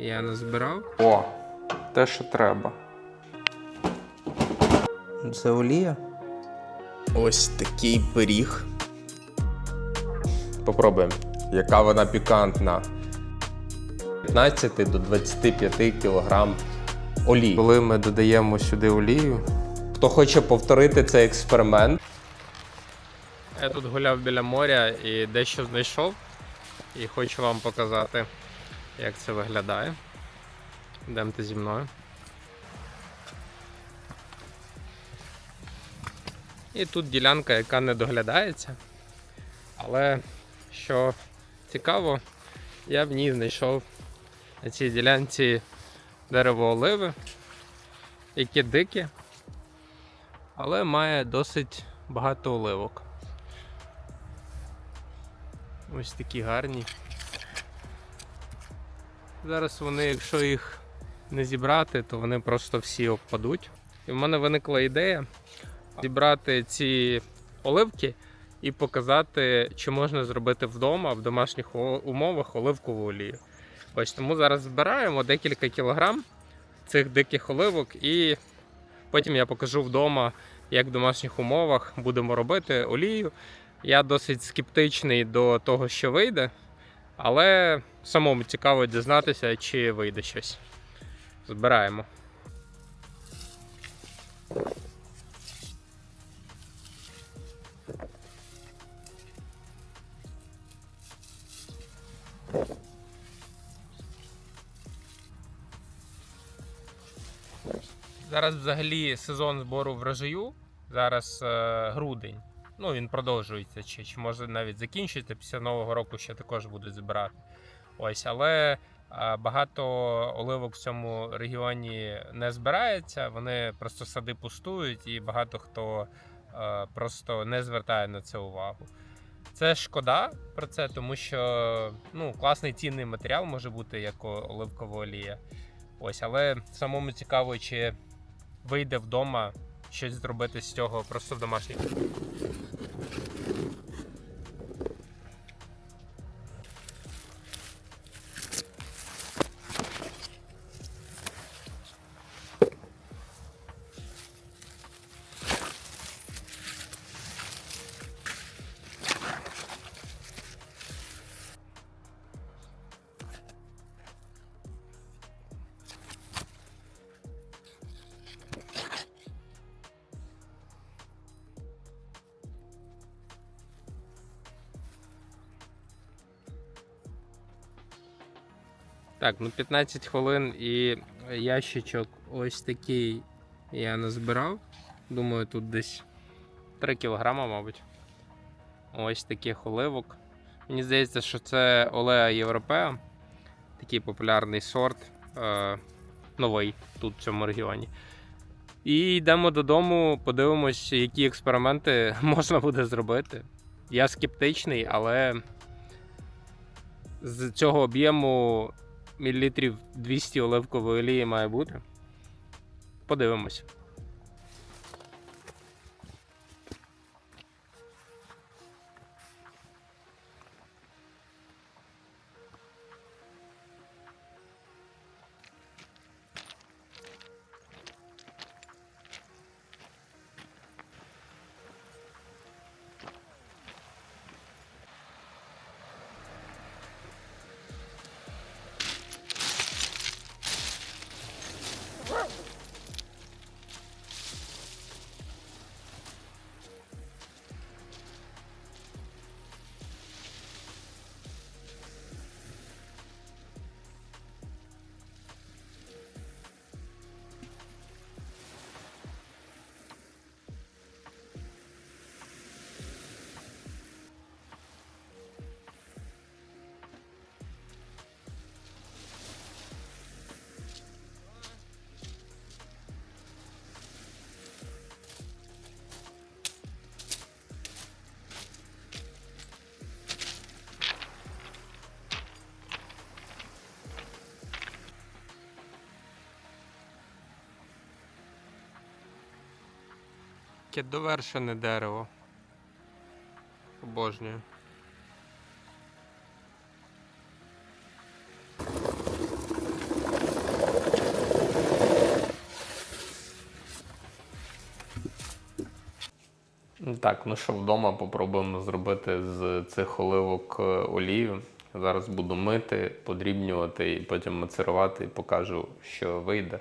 я назбирав. О, те, що треба. Це олія? Ось такий пиріг. Попробуємо, яка вона пікантна. 15 до 25 кг олії. Коли ми додаємо сюди олію. Хто хоче повторити цей експеримент, Я тут гуляв біля моря і дещо знайшов. І хочу вам показати, як це виглядає. Йдемте зі мною. І тут ділянка, яка не доглядається. Але що цікаво, я в ній знайшов на цій ділянці дерево оливи, яке дике, але має досить багато оливок. Ось такі гарні. Зараз вони, якщо їх не зібрати, то вони просто всі обпадуть. І в мене виникла ідея зібрати ці оливки і показати, чи можна зробити вдома в домашніх умовах оливкову олію. Ось тому зараз збираємо декілька кілограм цих диких оливок, і потім я покажу вдома, як в домашніх умовах будемо робити олію. Я досить скептичний до того, що вийде, але самому цікаво дізнатися, чи вийде щось. Збираємо. Зараз взагалі сезон збору врожаю. Зараз е, грудень. Ну, він продовжується, чи, чи може навіть закінчиться. Після Нового року ще також будуть збирати. Ось, але багато оливок в цьому регіоні не збирається. Вони просто сади пустують, і багато хто просто не звертає на це увагу. Це шкода про це, тому що ну, класний цінний матеріал може бути як оливкова олія. Ось, але самому цікаво, чи вийде вдома щось зробити з цього просто в домашніх. Так, ну 15 хвилин і ящичок ось такий я назбирав. Думаю, тут десь 3 кілограма, мабуть. Ось таких оливок. Мені здається, що це Олеа Європеа. Такий популярний сорт. Е, новий тут в цьому регіоні. І йдемо додому, подивимось, які експерименти можна буде зробити. Я скептичний, але з цього об'єму мілілітрів 200 оливкової олії має бути. Подивимось. Таке довершене дерево. Обожнюю. Так, ну що вдома попробуємо зробити з цих оливок е, олію. Зараз буду мити, подрібнювати і потім мацерувати і покажу, що вийде.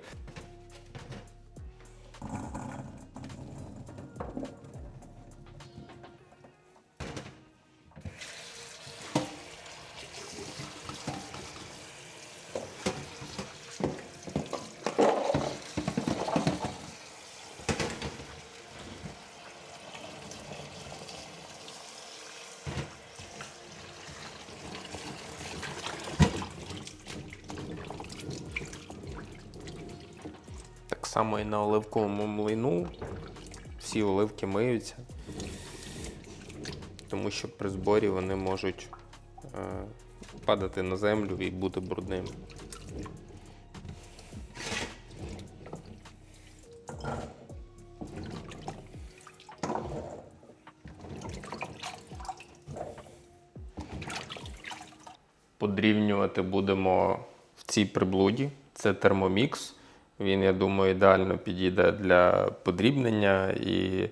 Оливковому млину. Всі оливки миються, тому що при зборі вони можуть е, падати на землю і бути брудними. Подрівнювати будемо в цій приблуді. Це термомікс. Він, я думаю, ідеально підійде для подрібнення і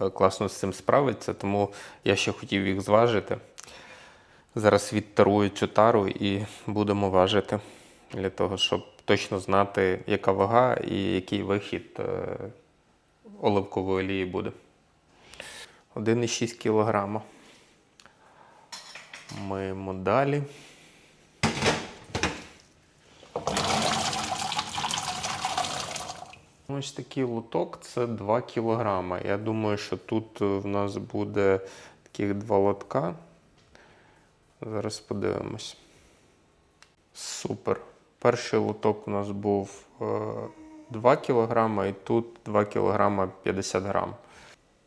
е, класно з цим справиться. Тому я ще хотів їх зважити. Зараз відтарую цю тару і будемо важити для того, щоб точно знати, яка вага і який вихід е, оливкової олії буде. 1,6 кг. Миємо далі. Ось такий лоток це 2 кг. Я думаю, що тут е, в нас буде таких два лотка. Зараз подивимось. Супер. Перший лоток у нас був е, 2 кг, і тут 2 кг 50 грам.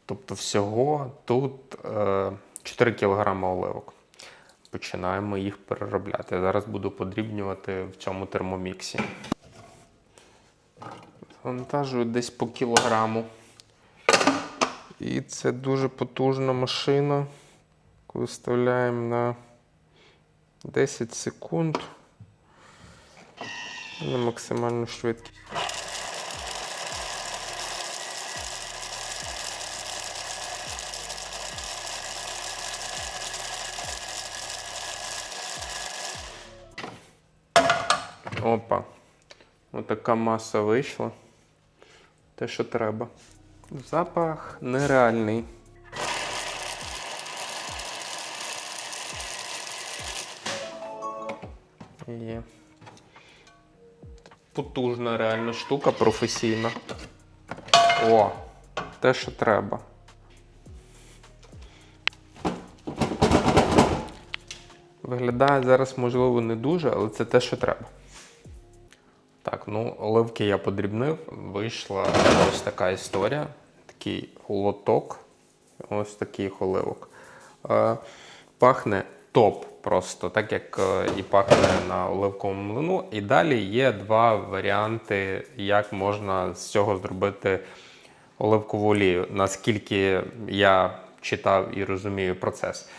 Тобто всього тут е, 4 кг оливок. Починаємо їх переробляти. Зараз буду подрібнювати в цьому термоміксі. Вантажую десь по кілограму. І це дуже потужна машина. яку Виставляємо на 10 секунд. На максимальну швидкість. Опа. Отака маса вийшла. Те, що треба. Запах нереальний. Є. Потужна реально штука, професійна. О, те, що треба. Виглядає зараз, можливо, не дуже, але це те, що треба. Так, ну оливки я подрібнив. Вийшла ось така історія. Такий лоток. Ось таких оливок. Е, пахне топ просто, так як е, і пахне на оливковому млину. І далі є два варіанти, як можна з цього зробити оливкову олію. Наскільки я читав і розумію процес.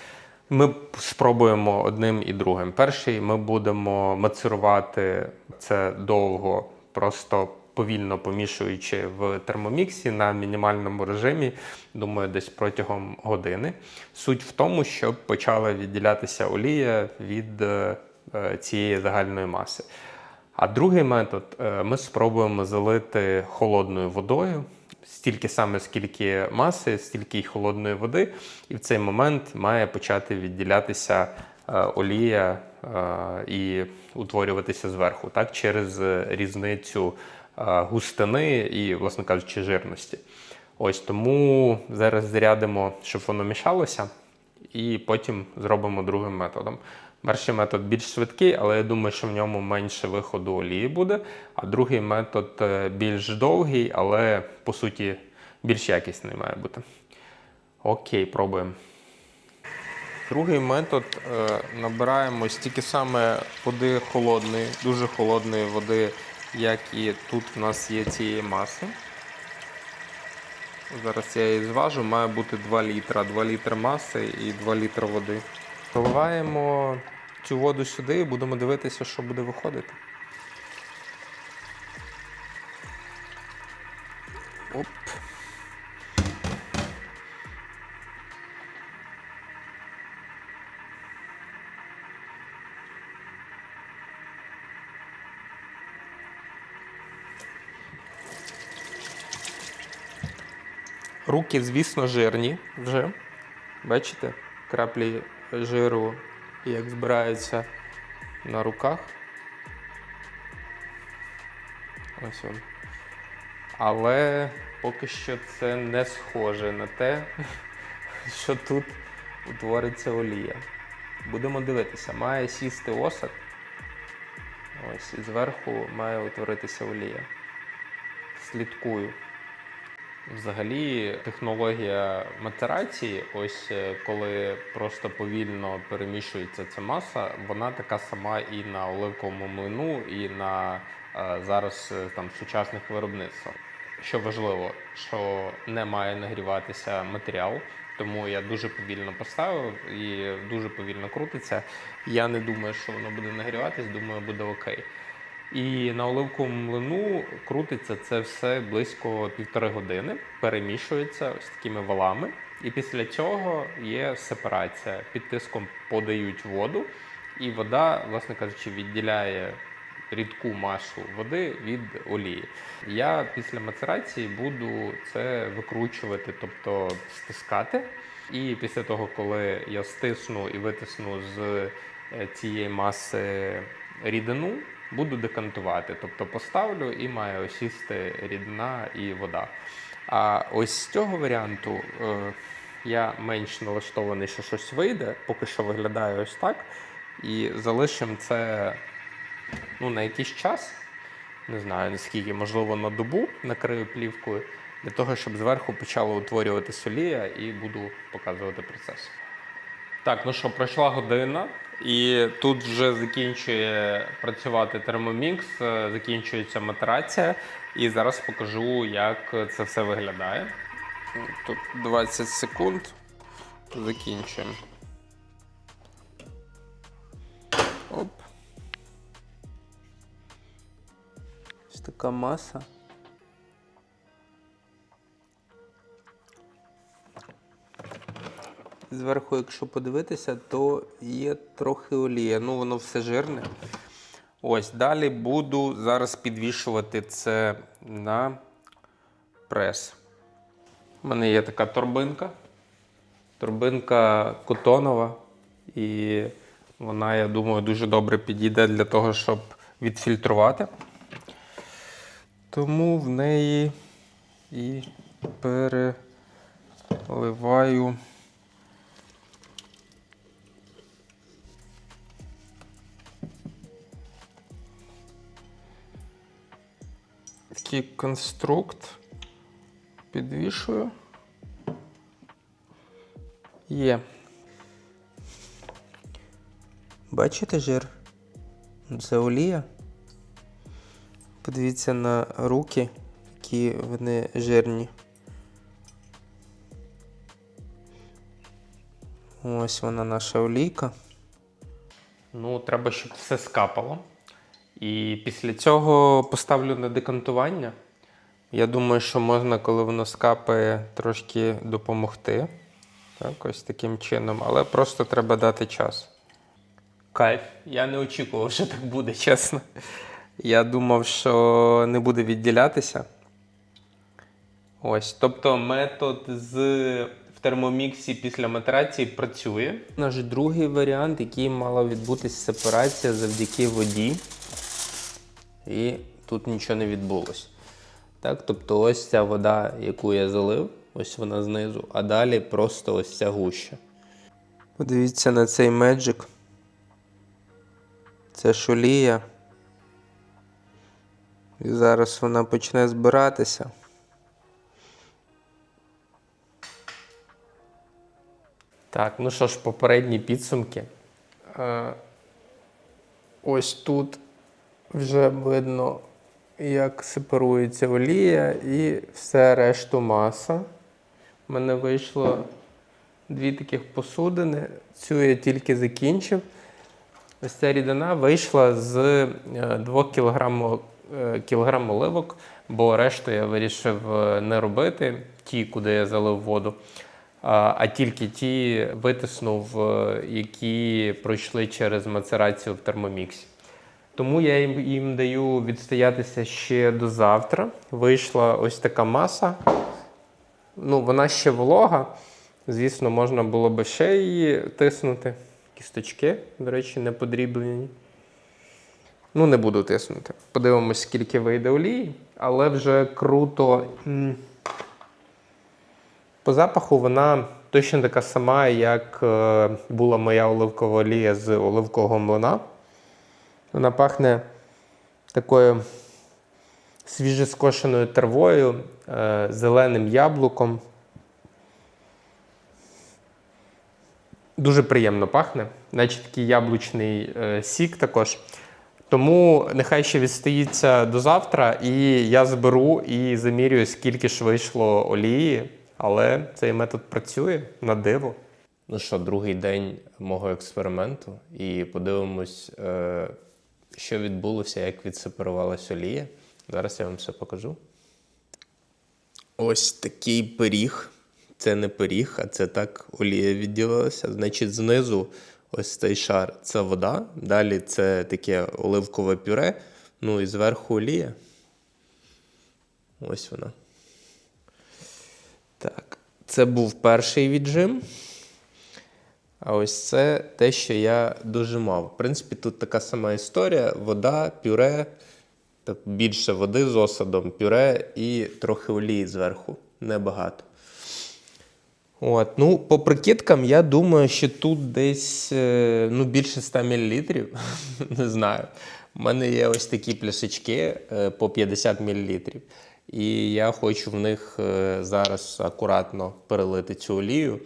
Ми спробуємо одним і другим. Перший ми будемо мацерувати це довго, просто повільно помішуючи в термоміксі на мінімальному режимі, думаю, десь протягом години. Суть в тому, щоб почала відділятися олія від е, цієї загальної маси. А другий метод е, ми спробуємо залити холодною водою. Стільки саме, скільки маси, стільки й холодної води, і в цей момент має почати відділятися е, олія е, і утворюватися зверху, так, через різницю е, густини і, власне кажучи, жирності. Ось тому зараз зарядимо, щоб воно мішалося, і потім зробимо другим методом. Перший метод більш швидкий, але я думаю, що в ньому менше виходу олії буде. А другий метод е, більш довгий, але по суті більш якісний має бути. Окей, пробуємо. Другий метод е, набираємо стільки саме води холодної, дуже холодної води, як і тут в нас є цієї маси. Зараз я її зважу, має бути 2 літра, 2 літри маси і 2 літри води. Наливаємо цю воду сюди і будемо дивитися, що буде виходити. Оп. Руки, звісно, жирні вже. Бачите? Краплі жиру, як збираються на руках. Ось він. Але поки що це не схоже на те, що тут утвориться олія. Будемо дивитися, має сісти осад. Ось, і зверху має утворитися олія. Слідкую. Взагалі, технологія матерації, ось е, коли просто повільно перемішується ця маса, вона така сама і на оливковому млину, і на е, зараз е, там сучасних виробництвах. Що важливо, що не має нагріватися матеріал, тому я дуже повільно поставив і дуже повільно крутиться. Я не думаю, що воно буде нагріватись, думаю, буде окей. І на оливковому млину крутиться це все близько півтори години, перемішується ось такими валами. І після цього є сепарація. Під тиском подають воду, і вода, власне кажучи, відділяє рідку масу води від олії. Я після мацерації буду це викручувати, тобто стискати. І після того, коли я стисну і витисну з е, цієї маси рідину, буду декантувати. Тобто поставлю і має осісти рідина і вода. А ось з цього варіанту е, я менш налаштований, що щось вийде, поки що виглядає ось так. І залишимо це ну, на якийсь час, не знаю наскільки, можливо, на добу накрию плівкою, для того, щоб зверху почала утворюватися олія і буду показувати процес. Так, ну що, пройшла година, і тут вже закінчує працювати термомікс, е, закінчується матерація, і зараз покажу, як це все виглядає. Тут 20 секунд. Закінчуємо. Оп. Ось така маса. Зверху, якщо подивитися, то є трохи олія. Ну, воно все жирне. Ось, далі буду зараз підвішувати це на прес. У мене є така торбинка. Торбинка котонова. І вона, я думаю, дуже добре підійде для того, щоб відфільтрувати. Тому в неї і переливаю. Такий конструкт підвішую. Є. Бачите жир? Це олія. Подивіться на руки, які вони жирні. Ось вона наша олійка. Ну, треба, щоб все скапало. І після цього поставлю на декантування. Я думаю, що можна, коли воно скапає, трошки допомогти. Так, ось таким чином. Але просто треба дати час. Кайф. Я не очікував, що так буде, чесно. Я думав, що не буде відділятися. Ось. Тобто метод з в термоміксі після матерації працює. Наш другий варіант, який мала відбутися сепарація завдяки воді. І тут нічого не відбулося. Так, тобто ось ця вода, яку я залив, ось вона знизу, а далі просто ось ця гуща. Подивіться на цей меджик. Це шолія. І зараз вона почне збиратися. Так, ну що ж, попередні підсумки. Е, ось тут вже видно, як сепарується олія і все решту маса. У мене вийшло дві таких посудини. Цю я тільки закінчив. Ось ця рідина вийшла з 2 кг, кілограм оливок, бо решту я вирішив е, не робити, ті, куди я залив воду, а тільки ті витиснув, е, які пройшли через мацерацію в термоміксі. Тому я їм, їм даю відстоятися ще до завтра. Вийшла ось така маса. Ну, вона ще волога. Звісно, можна було би ще її тиснути. Кісточки, до речі, не подріблені. Ну, не буду тиснути. Подивимось, скільки вийде олії, але вже круто. По запаху вона точно така сама, як е, була моя оливкова олія з оливкового млина. Вона пахне такою свіжескошеною травою, е, зеленим яблуком. Дуже приємно пахне, наче такий яблучний е, сік також. Тому нехай ще відстоїться до завтра, і я зберу і замірюю, скільки ж вийшло олії. Але цей метод працює на диво. Ну що, другий день мого експерименту, і подивимось, е, що відбулося, як відсепарувалась олія. Зараз я вам все покажу. Ось такий пиріг. Це не пиріг, а це так олія відділилася. Значить, знизу ось цей шар це вода, далі це таке оливкове пюре, ну і зверху олія. Ось вона. Так, це був перший віджим. А ось це те, що я дожимав. В принципі, тут така сама історія: вода, пюре, більше води з осадом, пюре і трохи олії зверху. Небагато. От, ну, по прикидкам, я думаю, що тут десь е, ну, більше 100 мл. Не знаю. У мене є ось такі пляшечки е, по 50 мл. І я хочу в них е, зараз акуратно перелити цю олію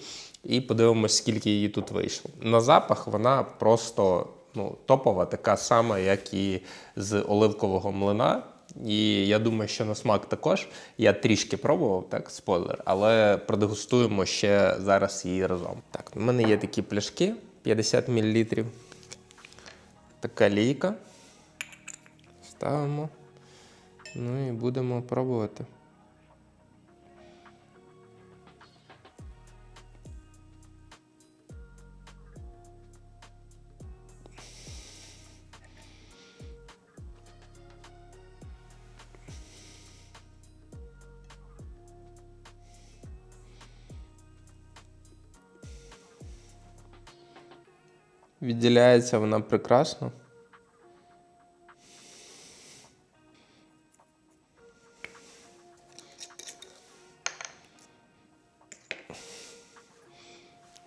і подивимось, скільки її тут вийшло. На запах вона просто ну, топова, така сама, як і з оливкового млина. І я думаю, що на смак також. Я трішки пробував, так, спойлер, але продегустуємо ще зараз її разом. Так, у мене є такі пляшки 50 мл. Така лійка. Ставимо. Ну і будемо пробувати. Відділяється вона прекрасно.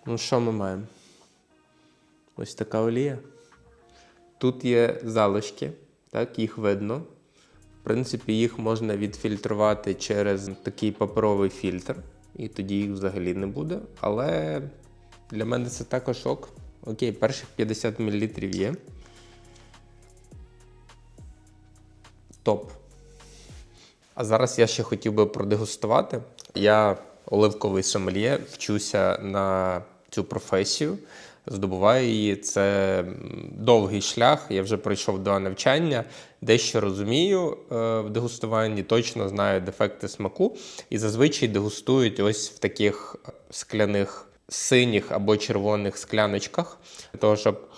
Ну, що ми маємо? Ось така олія. Тут є залишки, так, їх видно. В принципі, їх можна відфільтрувати через такий паперовий фільтр, і тоді їх взагалі не буде. Але для мене це також ок. Окей, перших 50 мл є. Топ. А зараз я ще хотів би продегустувати. Я оливковий сомельє, вчуся на цю професію, здобуваю її. Це довгий шлях. Я вже пройшов два навчання, дещо розумію е, в дегустуванні, точно знаю дефекти смаку. І зазвичай дегустують ось в таких скляних синіх або червоних скляночках, для того, щоб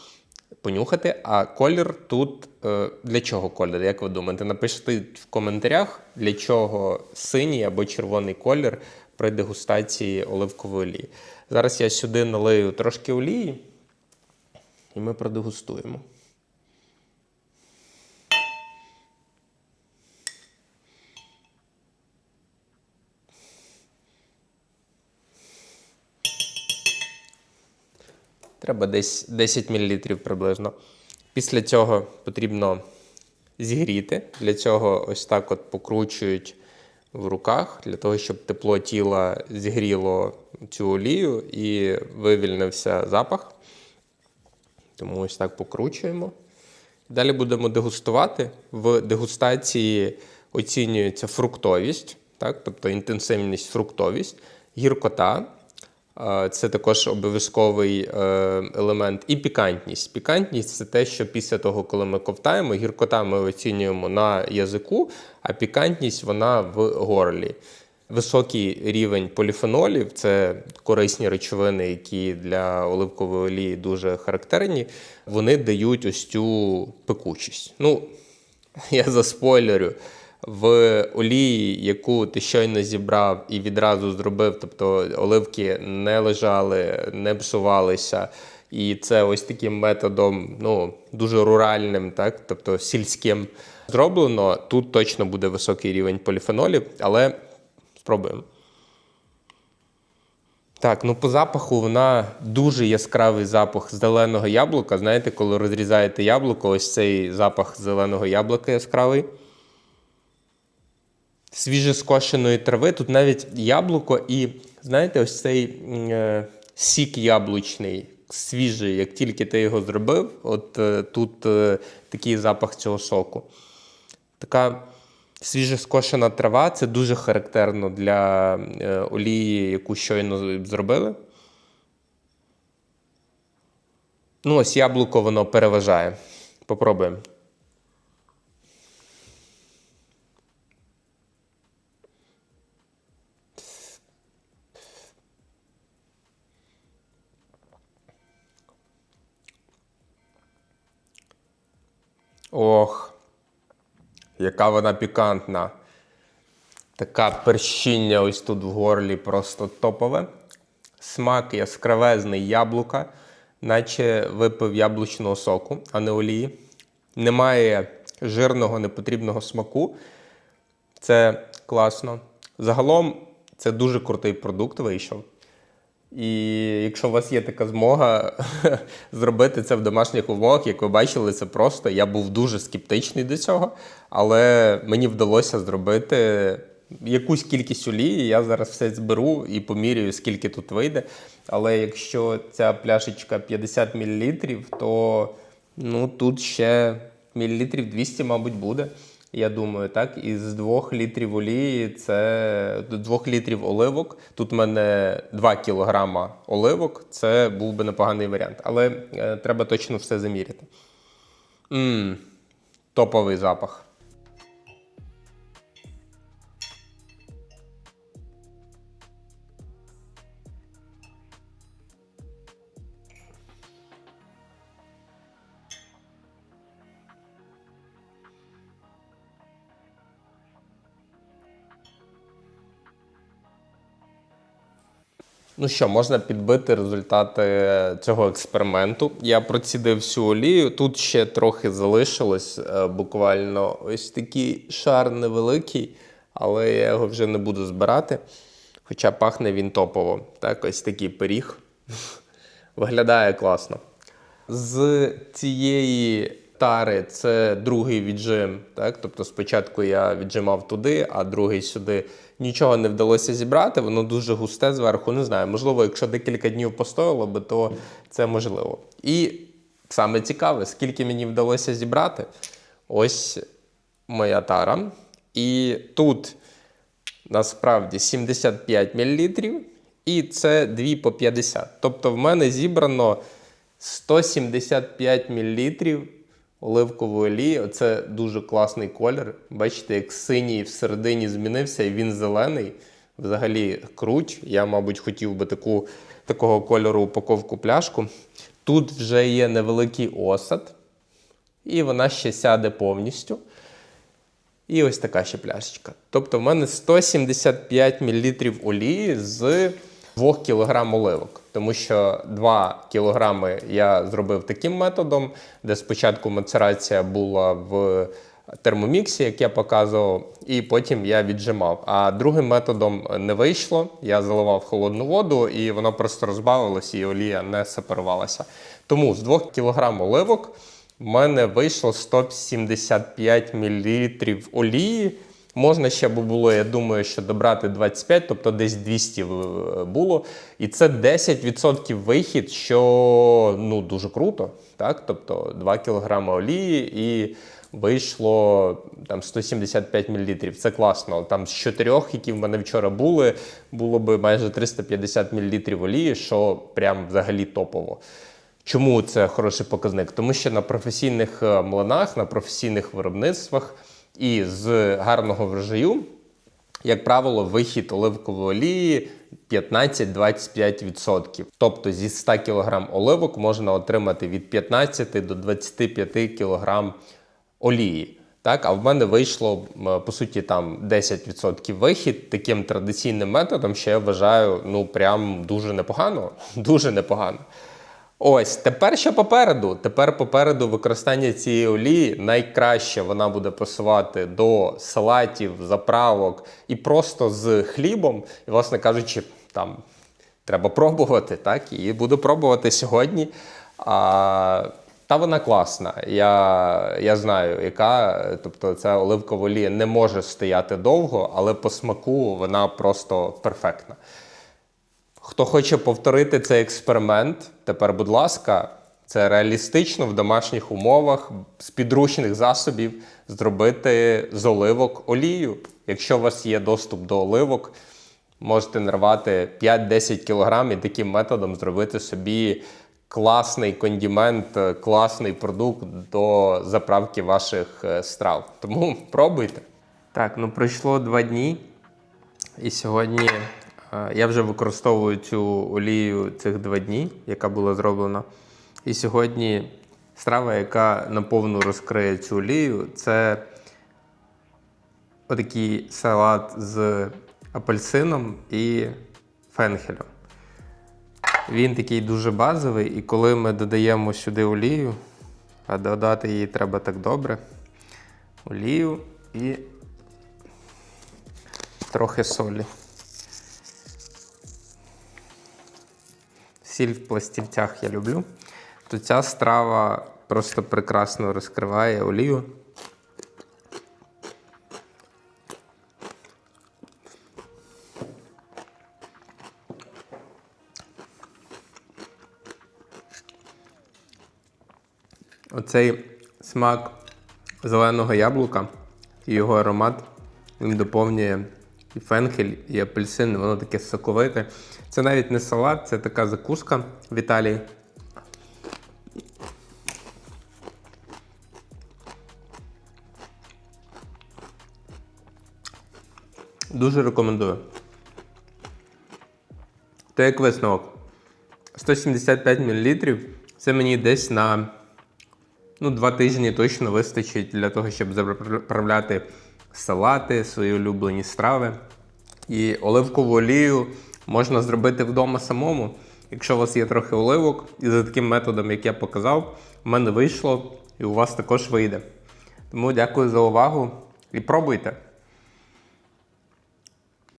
понюхати. А колір тут е, для чого колір? Як ви думаєте? Напишіть в коментарях, для чого синій або червоний колір при дегустації оливкової олії. Зараз я сюди налию трошки олії, і ми продегустуємо. Треба десь 10 мл приблизно. Після цього потрібно зігріти. Для цього ось так от покручують в руках, для того, щоб тепло тіла зігріло цю олію і вивільнився запах. Тому ось так покручуємо. Далі будемо дегустувати. В дегустації оцінюється фруктовість, так? тобто інтенсивність, фруктовість, гіркота. Це також обов'язковий е, елемент. І пікантність. Пікантність це те, що після того, коли ми ковтаємо, гіркота ми оцінюємо на язику, а пікантність вона в горлі. Високий рівень поліфенолів це корисні речовини, які для оливкової олії дуже характерні. Вони дають ось цю пекучість. Ну, я заспойлерю. В олії, яку ти щойно зібрав і відразу зробив, тобто оливки не лежали, не псувалися. І це ось таким методом, ну, дуже руральним, так, тобто сільським зроблено. Тут точно буде високий рівень поліфенолів, але спробуємо. Так, ну по запаху вона дуже яскравий запах зеленого яблука. Знаєте, коли розрізаєте яблуко, ось цей запах зеленого яблука яскравий. Свіже скошеної трави. Тут навіть яблуко і, знаєте, ось цей е, сік яблучний, свіжий, як тільки ти його зробив, от е, тут е, такий запах цього соку. Така свіже скошена трава це дуже характерно для е, олії, яку щойно зробили. Ну, ось яблуко воно переважає. Попробуємо. Ох, яка вона пікантна. Така перщіння ось тут в горлі просто топове. Смак яскравезний яблука, наче випив яблучного соку, а не олії. Немає жирного непотрібного смаку. Це класно. Загалом це дуже крутий продукт вийшов. І якщо у вас є така змога зробити це в домашніх умовах, як ви бачили, це просто. Я був дуже скептичний до цього, але мені вдалося зробити якусь кількість олії. Я зараз все зберу і поміряю, скільки тут вийде. Але якщо ця пляшечка 50 мл, то ну, тут ще мілілітрів 200, мабуть, буде. Я думаю, так. Із 2 літрів олії це до 2 літрів оливок. Тут в мене 2 кілограма оливок. Це був би непоганий варіант. Але е, треба точно все заміряти. Мм, топовий запах. Ну що, можна підбити результати цього експерименту. Я процідив всю олію. Тут ще трохи залишилось, е, буквально ось такий шар невеликий, але я його вже не буду збирати. Хоча пахне він топово. Так, ось такий пиріг. Виглядає класно. З цієї тари це другий віджим. Так? Тобто спочатку я віджимав туди, а другий сюди. Нічого не вдалося зібрати, воно дуже густе зверху. Не знаю, можливо, якщо декілька днів постояло би, то це можливо. І саме цікаве, скільки мені вдалося зібрати. Ось моя тара. І тут насправді 75 мл, і це 2 по 50. Тобто в мене зібрано 175 мл оливкової олії. Оце дуже класний колір. Бачите, як синій всередині змінився, і він зелений. Взагалі круть. Я, мабуть, хотів би таку, такого кольору упаковку пляшку. Тут вже є невеликий осад, і вона ще сяде повністю. І ось така ще пляшечка. Тобто в мене 175 мл олії з 2 кг оливок. Тому що 2 кг я зробив таким методом, де спочатку мацерація була в термоміксі, як я показував, і потім я віджимав. А другим методом не вийшло. Я заливав холодну воду, і воно просто розбавилося, і олія не сепарувалася. Тому з 2 кг оливок в мене вийшло 175 мл олії. Можна ще би було, я думаю, що добрати 25, тобто десь 200 було. І це 10% вихід, що ну, дуже круто. Так? Тобто 2 кг олії і вийшло там 175 мл. Це класно. Там з 4, які в мене вчора були, було би майже 350 мл олії, що прям взагалі топово. Чому це хороший показник? Тому що на професійних е, млинах, на професійних виробництвах і з гарного врожаю, як правило, вихід оливкової олії 15-25%. Тобто зі 100 кг оливок можна отримати від 15 до 25 кг олії. Так, а в мене вийшло по суті там 10% вихід таким традиційним методом, що я вважаю, ну прям дуже непогано. Дуже непогано. Ось тепер що попереду? Тепер попереду використання цієї олії найкраще вона буде пасувати до салатів, заправок і просто з хлібом. І, власне кажучи, там треба пробувати, так? І буду пробувати сьогодні. А, та вона класна. Я, я знаю, яка. Тобто, ця оливкова олія не може стояти довго, але по смаку вона просто перфектна. Хто хоче повторити цей експеримент, тепер, будь ласка, це реалістично в домашніх умовах з підручних засобів зробити з оливок олію. Якщо у вас є доступ до оливок, можете нарвати 5-10 кг і таким методом зробити собі класний кондимент, е, класний продукт до заправки ваших е, страв. Тому пробуйте. Так, ну пройшло два дні, і сьогодні я вже використовую цю олію цих два дні, яка була зроблена. І сьогодні страва, яка наповну розкриє цю олію, це отакий салат з апельсином і фенхелем. Він такий дуже базовий, і коли ми додаємо сюди олію, а додати її треба так добре, олію і трохи солі. Сіль в пластівцях я люблю. То ця страва просто прекрасно розкриває олію. Оцей смак зеленого яблука і його аромат він доповнює і фенхель, і апельсин, воно таке соковите. Це навіть не салат, це така закуска в Італії. Дуже рекомендую. То як висновок. 175 мл це мені десь на ну, два тижні точно вистачить для того, щоб заправляти салати, свої улюблені страви. І оливкову олію можна зробити вдома самому. Якщо у вас є трохи оливок, і за таким методом, як я показав, в мене вийшло, і у вас також вийде. Тому дякую за увагу і пробуйте.